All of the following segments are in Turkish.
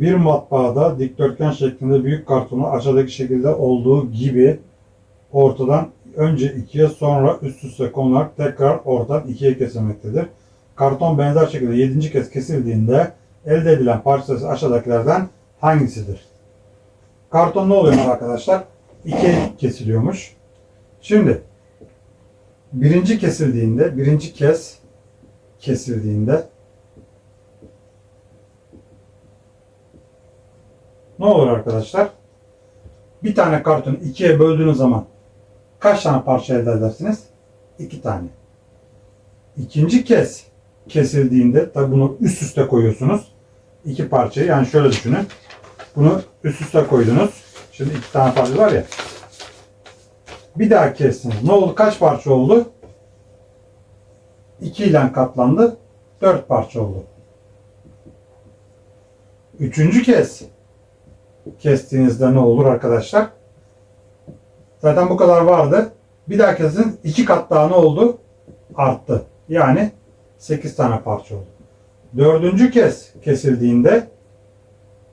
Bir matbaada dikdörtgen şeklinde büyük kartonu aşağıdaki şekilde olduğu gibi ortadan önce ikiye sonra üst üste konularak tekrar ortadan ikiye kesilmektedir. Karton benzer şekilde 7. kez kesildiğinde elde edilen parça sayısı aşağıdakilerden hangisidir? Karton ne oluyor arkadaşlar? İkiye kesiliyormuş. Şimdi birinci kesildiğinde, birinci kez kesildiğinde ne olur arkadaşlar? Bir tane kartonu ikiye böldüğünüz zaman kaç tane parça elde edersiniz? İki tane. İkinci kez kesildiğinde tabi bunu üst üste koyuyorsunuz. İki parçayı yani şöyle düşünün. Bunu üst üste koydunuz. Şimdi iki tane parça var ya. Bir daha kestiniz. Ne oldu? Kaç parça oldu? 2 ile katlandı. 4 parça oldu. Üçüncü kez kestiğinizde ne olur arkadaşlar? Zaten bu kadar vardı. Bir daha kesin iki kat daha ne oldu? Arttı. Yani 8 tane parça oldu. Dördüncü kez kesildiğinde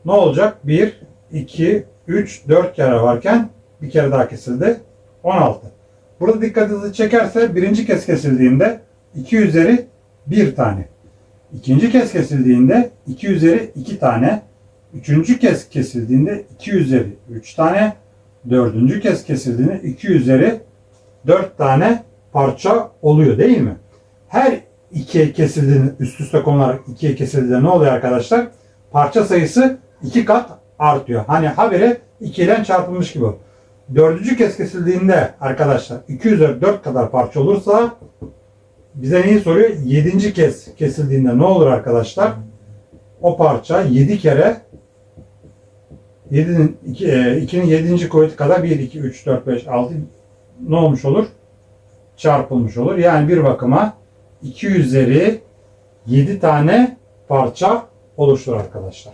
ne olacak? 1, 2, 3, 4 kere varken bir kere daha kesildi. 16. Burada dikkatinizi çekerse birinci kez kesildiğinde 2 üzeri 1 tane. İkinci kez kesildiğinde 2 üzeri 2 tane. Üçüncü kez kesildiğinde 2 üzeri 3 tane. Dördüncü kez kesildiğinde 2 üzeri 4 tane parça oluyor değil mi? Her ikiye kesildiğinde üst üste konularak ikiye kesildiğinde ne oluyor arkadaşlar? Parça sayısı 2 kat artıyor. Hani habire 2 ile çarpılmış gibi. Dördüncü kez kesildiğinde arkadaşlar 2 üzeri 4 kadar parça olursa bize neyi soruyor? Yedinci kez kesildiğinde ne olur arkadaşlar? O parça 7 kere 7'nin 2'nin 7. kuvveti kadar 1, 2, 3, 4, 5, 6 ne olmuş olur? Çarpılmış olur. Yani bir bakıma 2 üzeri 7 tane parça oluştur arkadaşlar.